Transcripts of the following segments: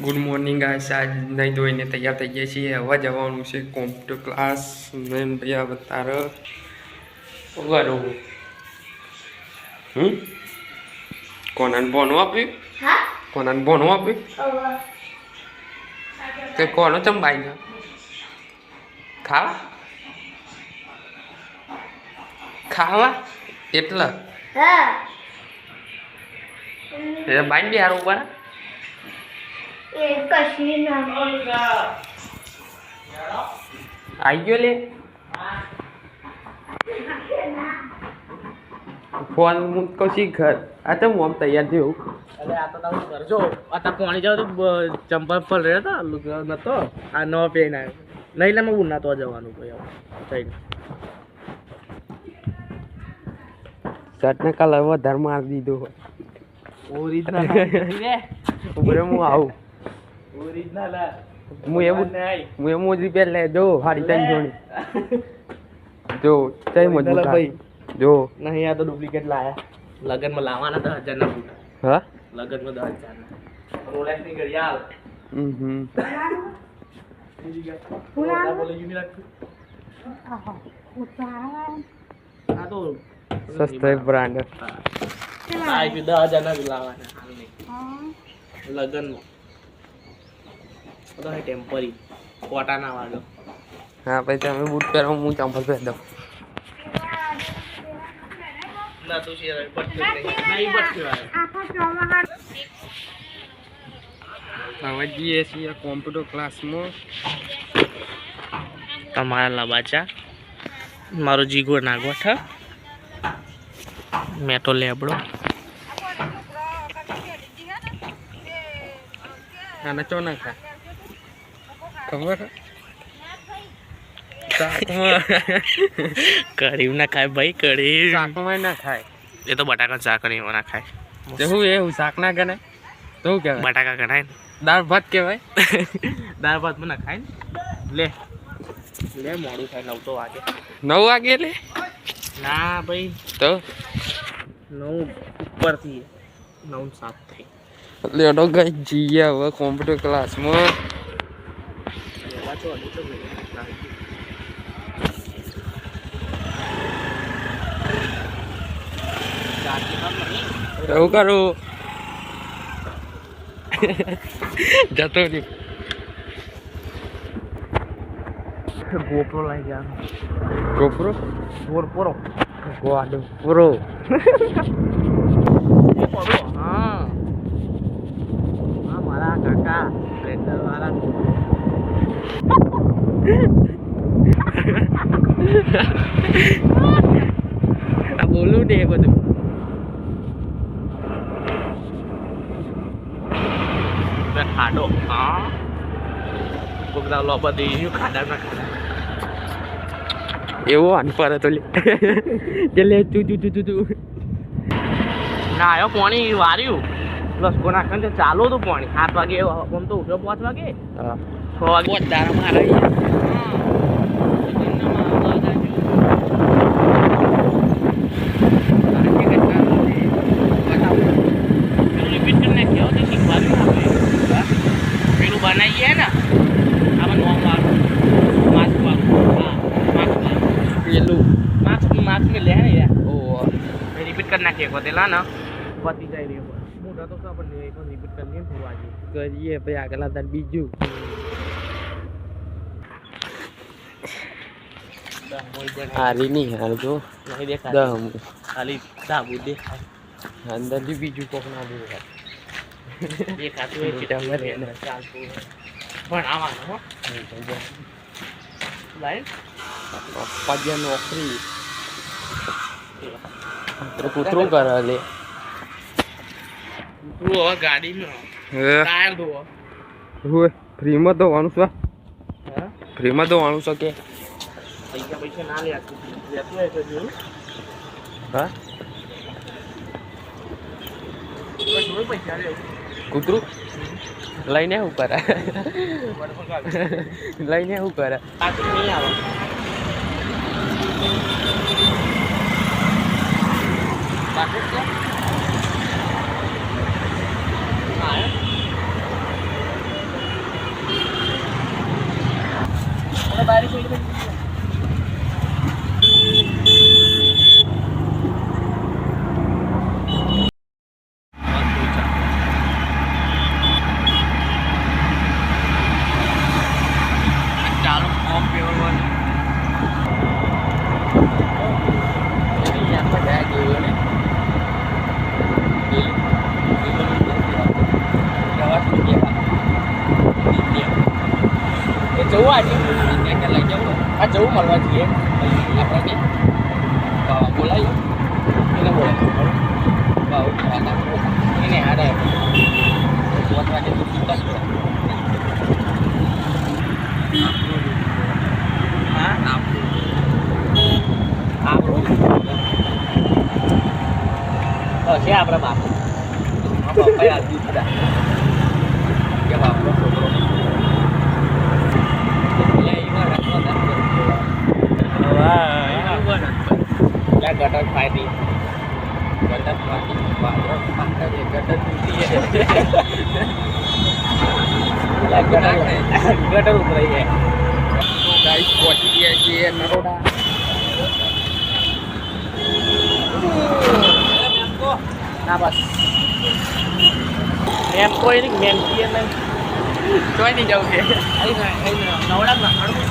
Good morning આ આજ નહીં ધોઈને તૈયાર થઈ ગયા છીએ. હવે જવાનું છે કોમ્પ્યુટર ક્લાસ મેન ભૈયા બતાર વરું હમ? કોનાને બોનું આપ્યું? કોનાને બોનું આપ્યું? તે કોનો ચંબાઈ ગયો? ખાવા? ખાવા? એટલા? એ કશી ના આવી ગયો લે. ફોન હું કશી ઘર. આ તો હું આમ તૈયાર થયું અરે આ તો તમે કરજો આ તો પાણી જાવ તો ચંપલ પર રહ્યો તો નતો. આ ન પહેરીને આવ્યો. નહીં એટલે હું નતો તો જવાનું ભાઈ હવે થઈને શર્ટને કલર વધારે મારી દીધો ઓરિજિનલ. ઉભરે હું આવું. ઓરિજિનલ હું એવું હું એમ રિપેર લે જો હારી ત્રણ જોણી જો કઈ મજબૂત. ભાઈ. જો. નહીં આ તો ડુપ્લિકેટ લાયા. લગનમાં લાવવાના દસ હજારના બૂટ. હા? લગનમાં દસ હજારના. રોલેક્સની ઘડિયાળ હમ હમ. આ બોલે યુની રાખતું આ તો સસ્તા બ્રાન્ડ દસ હજારના બી લાવવાના હાલ નહીં હે ટેમ્પરરી ટેમ્પરી કોટાના વાળો હા પછી તમે બૂટ પહેરો હું ચંપલ પહેર દઉં ના તું શેર નહીં પટ્યું હવે જઈએ છીએ કોમ્પ્યુટર ક્લાસમાં. તમારા લબાચા મારો જીગો નાગવઠ મેટો લેબડો. આને ચો ના ખા ખબર? કઢી ના ખાય ભાઈ કઢી શાકમાં ના ખાય. એ તો બટાકા ચાકણી ના ખાય. તો શું એ હું શાક ના ગણાય? તો શું કહેવાય? બટાકા ગણાય ને. દાળ ભાત કહેવાય? દાળ ભાત ના ખાય ને. લે. લે મોડું થાય નવ તો વાગે. નવ વાગે લે? ના ભાઈ. તો? નવ ઉપરથી. નવ ને સાત થઈ. લેડો ગઈ જઈએ હવે કોમ્પ્યુટર ક્લાસમાં પાછો હજી તો ગઈ. ચારથી બાર નહીં. એવું કરું જતો રહ્યો ગોપરો લઈ ગયા ગોપરો ગોર પોરો ગોડો પૂરો એ પોરો હા હા મારા કાકા સ્પ્લેન્ડર વાળા આ બોલું ને બધું ખાડો હા કોકદા લો બધી ખાડા ના ખાડા એવો અનપર હતો લે જે લે તું તું તું તું તું ના આવ્યો પાણી વાર્યું નાખવાનું તે ચાલુ હતું પાણી સાત વાગે આમ તો ઉઠ્યો પાંચ વાગે હા છ વાગે દારા મારા પેલું બનાવીએ ને આપણે નોમ વાળું માસ્ક વાળું હા માસ્ક વાળું પેલું માસ્ક માસ્ક મેં લે ને યાર ઓ રિપીટ કરી નાખીએ પેલા ને પતી જાય રે મોટા તો શું આપણને એક રિપીટ કરી લઈએ થોડું આજે કરીએ પછી આગળ તાર બીજું હારી નહીં હાર જો. નહીં દેખાય ખાલી સાબુ દેખાય. અંદરથી બીજું કોક ના દેખાય. દેખાતું હોય ચાલતું પણ આવવાનું હો. લાઈન. પપ્પા જે નોકરી. કૂતરું કરે લે. કૂતરું હવે ગાડીમાં ટાયર ધોવો. ફ્રીમાં ધોવાનું છે. ફ્રીમાં ધોવાનું છે કે? પૈસા પૈસા ના લે લેતું હોય તો જોયું? હા? પૈસા કૂતરું? લઈને શું કરે લઈને શું કરે પાછું નહીં આવે પાછું છે હા આપણે બારી સાઈડ ચાલો ફોર્મ પેવરવાનું આપણે ગયા જોયું ને એ જવું આજે લઈ જવું આ જવું મળવા જઈએ આપણે કે બોલાવીએ એને બોલાય બહુ એને હાડે પાંચ વાગે તો સીધા જ હા આપણું આપણું હશે આપણા બાપ પપ્પા યાદ દીધા કે બાપનો છોકરો એટલે ત્યાં ગટર ખાઈ દી ગટરમાંથી વાદળો પાછળ જે ગટર તૂટી છે ગટર ગટર ઉતરાઈ જાય તો ગાઈસ પહોંચી ગયા છીએ નરોડા ના બસ મેમ કોઈ નહીં મેમ કીએ નહીં જોઈ નહીં જવું છે અહીં ના અહીં ના નવડા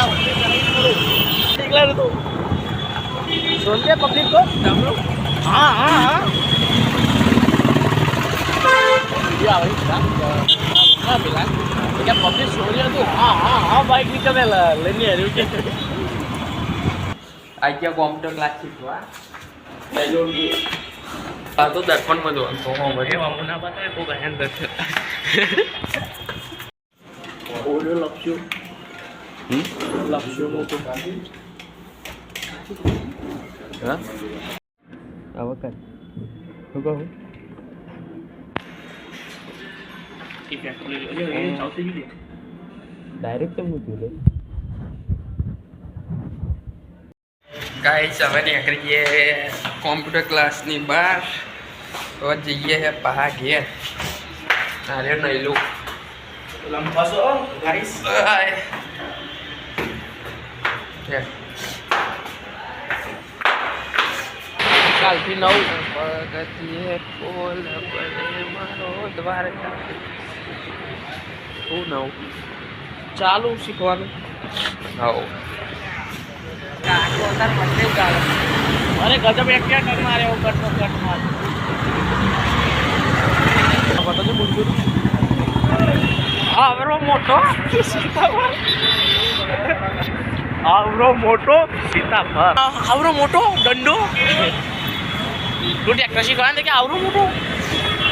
ના નવડા નીકળે તું સોનજે પબ્લિક को તમનું हाँ हाँ हाँ વિડિયો આવે છે હા પેલા કે પબ્લિક સોરી હતું હા હા હા બાઈક નીકળે લઈને આવ્યું છે આ ગયા કોમ્પ્યુટર ક્લાસ શીખવા આ તો દર્પણમાં જોવાનું તો હોમ એ વામુના બતાવે બહુ ભયંકર છે ઓલો લપસ્યું લપસ્યું મોટું હા હવે કર શું કહું ડાયરેક્ટ તો મૂક્યું લે ગાઈસ હવે નીકળીએ કોમ્પ્યુટર ક્લાસની બહાર તો જઈએ છે પહા ઘેર અરે નૈલું લંબાસો ગાઈસ આય. ઘેર. કાલથી નવ. પગથિયે કોલ મારો દ્વારકા શું નવ? ચાલુ શીખવાનું. હવ અરે ગજબ એક ક્યાં કટ મારે એવું કટ કટ મારે. બુદ્ધુ આવરો મોટો સીતાફળ. આવરો મોટો સીતાફળ. આવરો મોટો દંડો. તું ટ્રેક્ટર ને કે આવડું મોટું?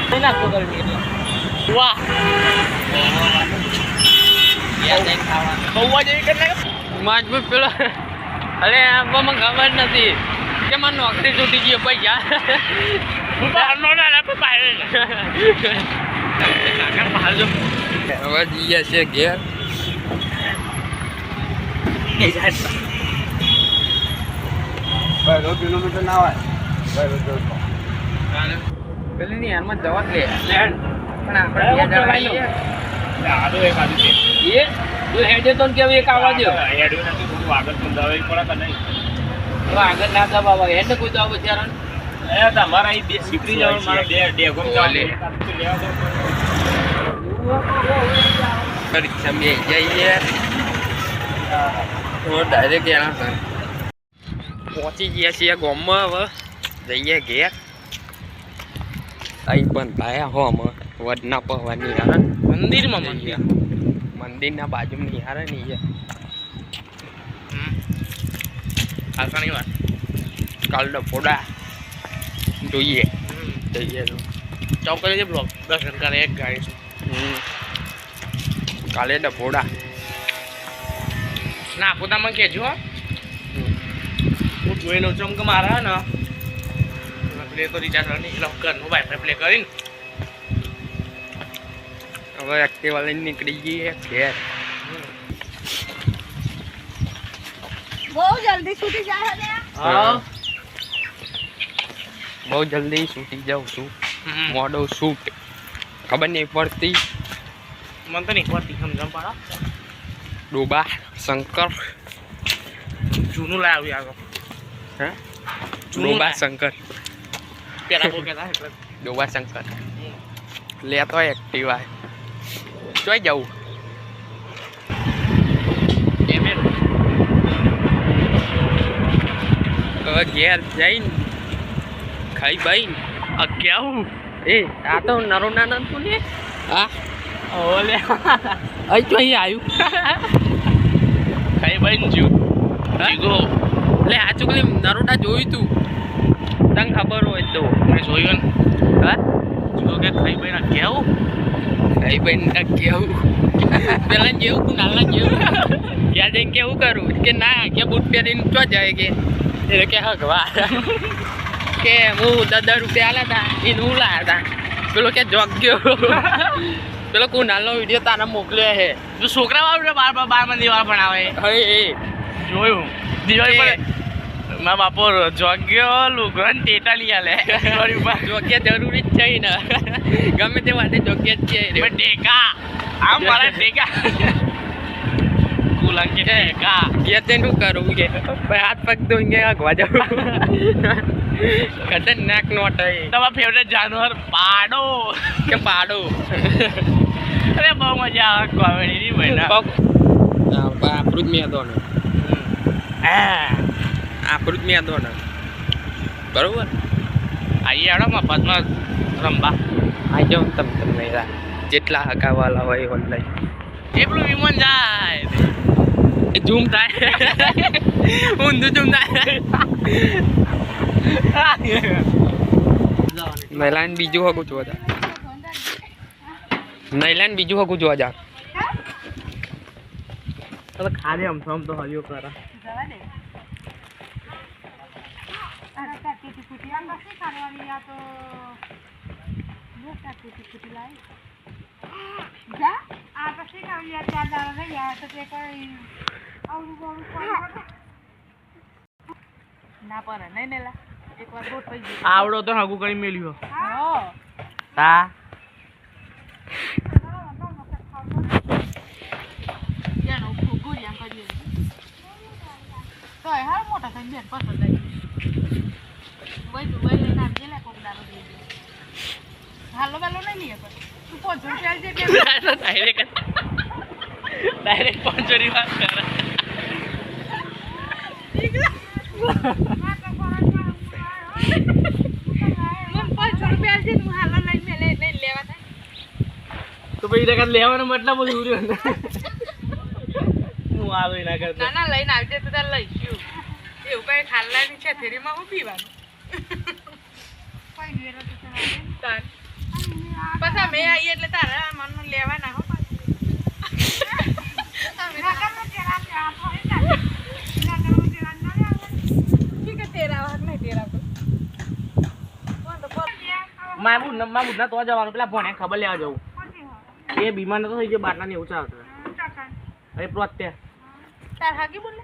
નહીં નાખતો ગરમી એટલે. વાહ. બહુ જેવી કરી નાખે. મજબૂત પેલો અરે આમાં ખબર નથી. કે મને નોકરી છૂટી ગઈ હવે જઈએ છે ઘેર. કિલોમીટર ના હોય. પેલી ની હારમાં જવા જ લે પણ આપણે આડો છે. એ? તું હેડે તો કેવું એક આવવા દો. હેડ્યું નથી થોડું આગળ પણ દવાઈ પડે કે નહીં? તો આગળ ના દબાવા હેડ કોઈ તો બચારા એ તમારા અહીં બે શીખરી જવાનું મારે બે ડેગો. પરીક્ષા બે જઈએ તો ડાયરેક્ટ એના પહોંચી ગયા છીએ ગામમાં હવે. જઈએ ઘેર. અહીં પણ ભાયા હો અમે વડના પવાની હારે મંદિરમાં મંદિર? મંદિરના બાજુમાં નિહારે નહીં છે હાલકાની વાત કાલ ડફોડા જોઈએ. જઈએ તો. ચોક કરી બ્લોક? દર્શન કરે એક ગાડી છે. કાલે ડફોડા ના પોતામાં કહેજો હો. હું જોઈ લઉં છું કે મારા ને. પ્લે તો રિચાર્જ નહીં એટલે ઘરનું વાઈફાઈ પ્લે કરીને હવે એક્ટિવા લઈને નીકળી જઈએ ઘેર. બહુ જલ્દી છૂટી જાય હા. બહુ જલ્દી છૂટી જાઉં છું. મોડો શૂટ ખબર નહીં પડતી. મને તો નહીં પડતી સમજણ પાડો. ડોબા શંકર. જૂનું લાવ્યું આગળ. હે? જૂનું ડોબા શંકર. પેલા કહેતા એટલે. ડોબા શંકર લેતો એક્ટિવા ચોઈ જવું. ઘેર જઈને ખાઈ ભાઈ આ કેવું એ આ તો નરો નાના તું ને હા? ઓલે અહીં તો અહીં આવ્યું. ખાઈ બન જુ જીગો. એટલે આ ચોકલી નરોડા જોયું તું. તને ખબર હોય તો. મેં જોયું ને હા? જો કે ખાઈ ભાઈ કેવું? ખાઈ બઈને કેવું? પેલા જેવું તું નાના જેવું? ત્યાં જઈને કેવું કરું? કે ના કે બૂટ પહેરીને ચો જાય કે? એટલે કે હગવા કે હું દસ રૂપિયા આલ્યા હતા એને હું લાયા હતા પેલો કે જોગ ગયો. પેલો કુનાલનો વીડિયો તારા મોકલ્યો હે. તું છોકરા વાળું બાર બાર બારમાં દિવાળ ભણાવે. હવે એ. જોયું. દિવાળી પર મારા બાપો જોગ્યો લુગડો ને ટેટા લઈ આલે પર જોગ્યા જરૂરી જ છે ને. ગમે તે માટે જોગ્યા જ છે ટેકા. આમ મારા ટેકા. કુલંગ કે ટેકા. કરું? કે ભાઈ હાથ પગ ધોઈને આગવા જાઉં. ખતરનાક નોટ હે તમારા ફેવરેટ જાનવર પાડો. કે પાડો? અરે બહુ મજા આવે કોમેડી ની આપણું જ મેં તો હા. આપણું જ મેદો ને. બરોબર? આઈએ હેડો મફતમાં રમવા આઈ જાઉં તમે તમને જેટલા હકાવાલા હોય ઓનલાઈન એટલું વિમાન જાય. ઝૂમ થાય. ઊંધું ઝૂમ થાય. નૈલાન બીજું હગું જોવા જા. નૈલાન બીજું હગું જોવા જા. તો ખાલી આમ તો આમ તો હરિયો કરે. ફૂટી આમ નથી ખાવાની આ તો બહુ કાકી ફૂટી લાવી જા આ ખાવી આ ચાર દાડા થઈ ગયા તો. તે કોઈ આવું બહુ કોઈ ના પડે નહીં ને લા. એક વાર ગોઠ થઈ ગઈ આવડો તો હગું કરી મેલ્યો હા તા તો હાર મોટા થઈને બેન પસંદ તું વઈ લઈને આવજે લે કોક દાડો હાલો વાલો નહીં લઈએ પણ તું પાંચસો રૂપિયા જે. બે ડાયરેક્ટ ડાયરેક્ટ વાત કરે. પાંચસો લઈને લેવા થાય તો પછી ટકા લેવાનો મતલબ જ ઉર્યો ને. હું આવે ના કરતા. ના ના લઈને આવજે તો તાર લઈશું. એવું કઈ ખાલ્લાની છે થેરીમાં હું પીવાનું? પછી અમે આવીએ એટલે તારે મન લેવા ના હો મામુ મામુ ના તો જવાનું પેલા ભણે ખબર લેવા જવું. એ બીમાર તો થઈ ગયો બારના ને એવું ચાલતો. અરે પ્રોત્યા તાર હાકી બોલે?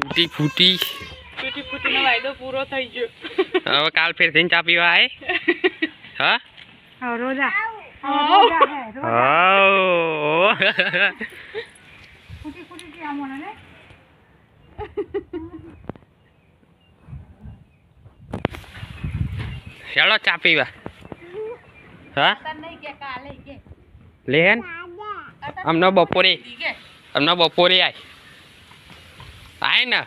તૂટી ફૂટી તૂટી ફૂટીનો વાયદો પૂરો થઈ ગયો. હવે કાલ ફેર થઈને ચા પીવા આય. હા? હા રોજા. ચાલો ચા પીવા. હા? તને કે કાલે કે. લે હેન અમને બપોરે. કે અમને બપોરે આય. આય ને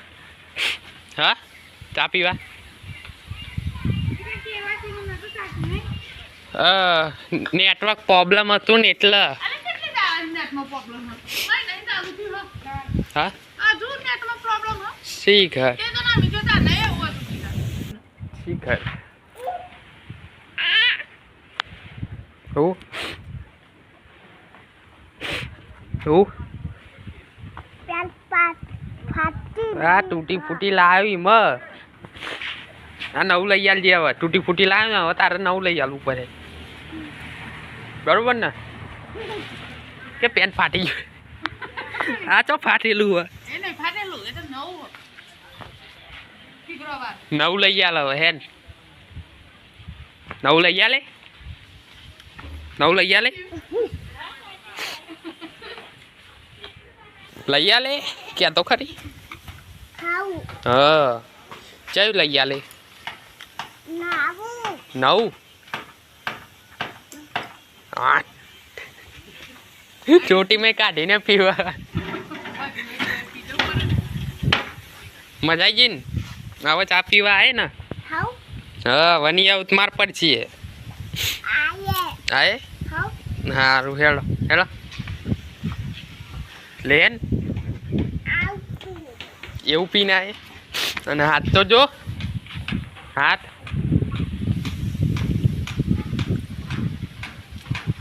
હા ચા પીવા નેટવર્ક પ્રોબ્લેમ હતું ને એટલે અરે કેટલી દાળ નેટનો પ્રોબ્લેમ હતો નહીં નહીં ચાલુ થયું હો. હા આ જો નેટનો પ્રોબ્લેમ હો શીખ તે તો ના મીજો તા નહીં એવું હતું શીખ હું હું પેન્ટ પાટ ફાટી આ તૂટી ફૂટી લાવી મ આ નવું લઈ આલજે હવે. તૂટી ફૂટી લાવી ને હવે તારે નવું લઈ આલવું પડે. બરોબર ને? કે પેન ફાટી ગયું? આ ચો ફાટેલું હોય? ફાટેલું નવું ઠીકરો વાર નવું લઈ આલ હવે હેન. નવું લઈ આલે? નવું લઈ આલે? લઈ આલે? ક્યાં તો ખરી? હા. ચાયું લઈ આલે? નાવું. ચોટી મેં કાઢીને પીવા. મજા આવી ગઈ ને? હવે ચા પીવા આવે ને? હા વની આવું માર પર છીએ. આયે. ખાવું સારું હેડો હેડો લેન એવું પી આએ અને હાથ તો જો. હાથ.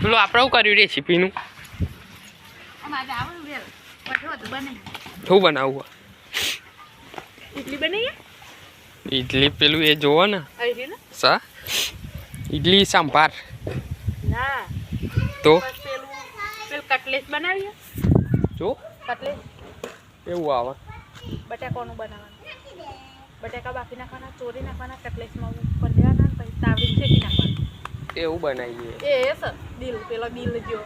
પેલું આપણે કર્યું રેસીપીનું? શું બનાવવું? ઇડલી ઇડલી પેલું એ જોવો ને. સા? ઇડલી સાંભાર. ના. તો? પેલું પેલું કટલેસ બનાવીએ. જો. કટલેસ એવું આવે. બટાકાનું બનાવવાનું. બટાકા બાફી નાખવાના ચોરી નાખવાના કટલેસમાં ઉપર દેવાના પછી તાવડી શેકી નાખવાનું. એવું બનાવીએ એ સર દિલ પેલો દિલ જો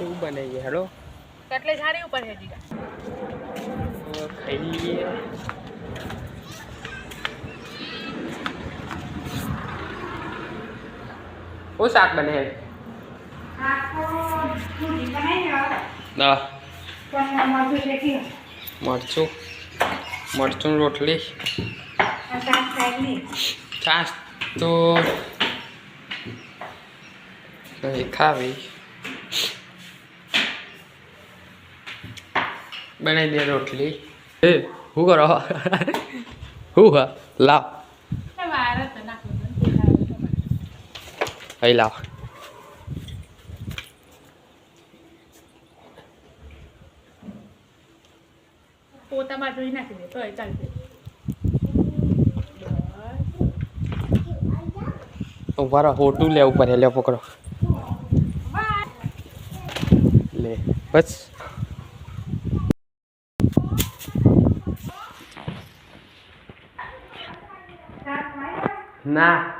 એવું બનાવીએ હેલો કટલેસ હારી ઉપર હે જીગા હવે ખાઈ લઈએ. શું શાક બને? હે. દા મરચું. મરચું રોટલી. છાશ તો ખાવી. બનાવી દે રોટલી. એ શું કરો? શું હા? લાવ. અહીં લાવ. જોઈ નાખી દે તો ચાલશે ઊભા રહો હોટું લેવું પડે લે પકડો લે બસ ના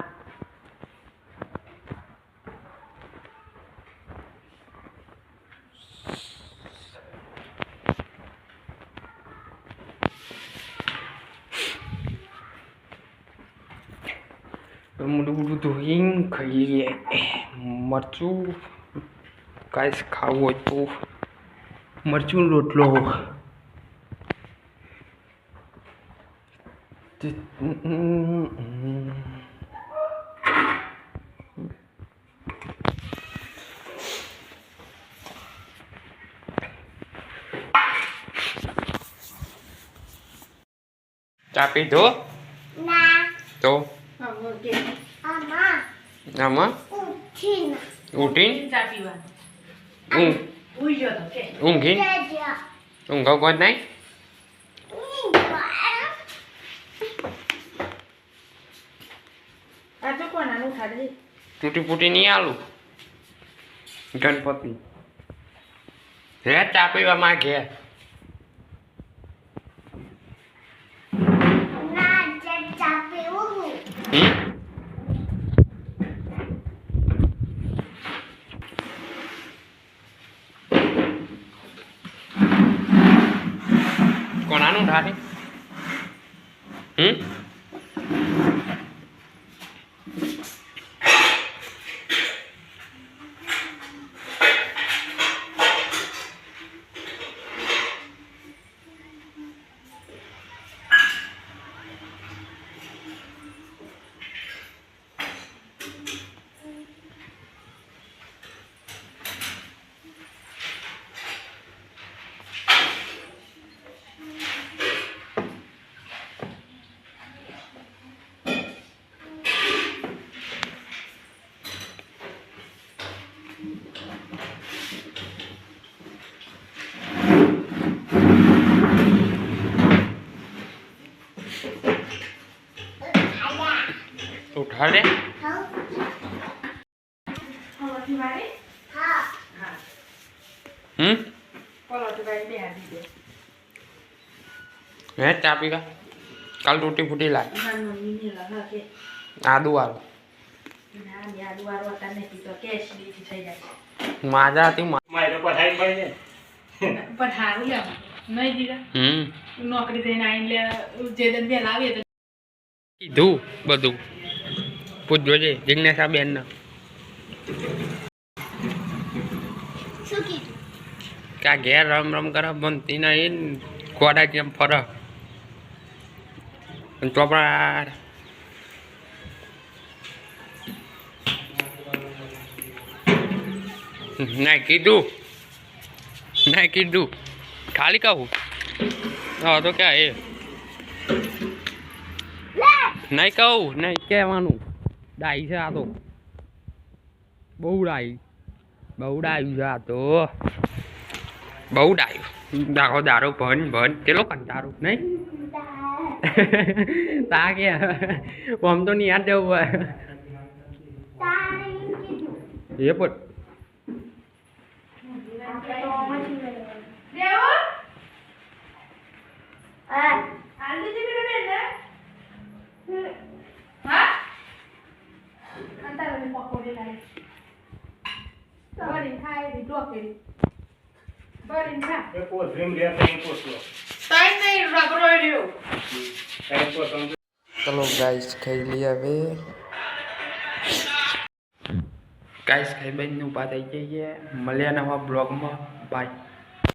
મોટું બધું ધોઈને ખાઈ લઈએ મરચું કાંઈ ખાવું હોય તો. મરચું રોટલો. ચા પીધો? તો? આમાં આમાં? ઉઠીને ચા પીવાનું ઊંઘ ઉઈ ગયો તો કે ઊંઘીને ઊંઘો કોઈ નહીં? આ તો કોનાનું ખાડી તૂટી ફૂટી નહીં આલું? ગણપતિ. હે ચા પીવા જે ચાપે ઉવું હમ? કોનાનું ઢારે હમ ઉઠા રે પલોઠી વાળી હમ પલોઠી વાળી બે આપી દે હે ચા પીવા કાલ તૂટી ફૂટી લાય મારી મમ્મીને લહ કે આદુ વાળું ના યાદ વાળો તને પીતો કે એસિડિટી થઈ જાય માજા હતી મા- મારે પઠાઈ પડી ને પણ સારું લેવા નહીં દીધા હમ નોકરી થઈને આવીને લે જે દિન બે લાવીએ તો કીધું બધું પૂછજો છે જિજ્ઞાસા બેન ને કા ઘેર રમ રમ કરે બનતી નહીં કોડા કેમ ફરે અને ચોપડા ના કીધું ના કીધું ખાલી કહું હા તો ક્યાં એ નહીં કહું નહીં કહેવાનું ડાઈ છે આ તો બહુ ડાઈ બહુ ડાયું છે આ તો બહુ ડાયું દાખો દારૂ ભન ભન કેટલો કંટાળું નહીં તા કે આમ તો નહીં યાદ જવું હોય એ પણ એ તઈ પોસલો તઈ પોસ સમજો. ચલો ગાઈસ ખાઈ લઈએ હવે. ગાઈસ ખાઈ બેન ઊભા થઈ જઈએ મળ્યા નવા બ્લોગમાં. બાય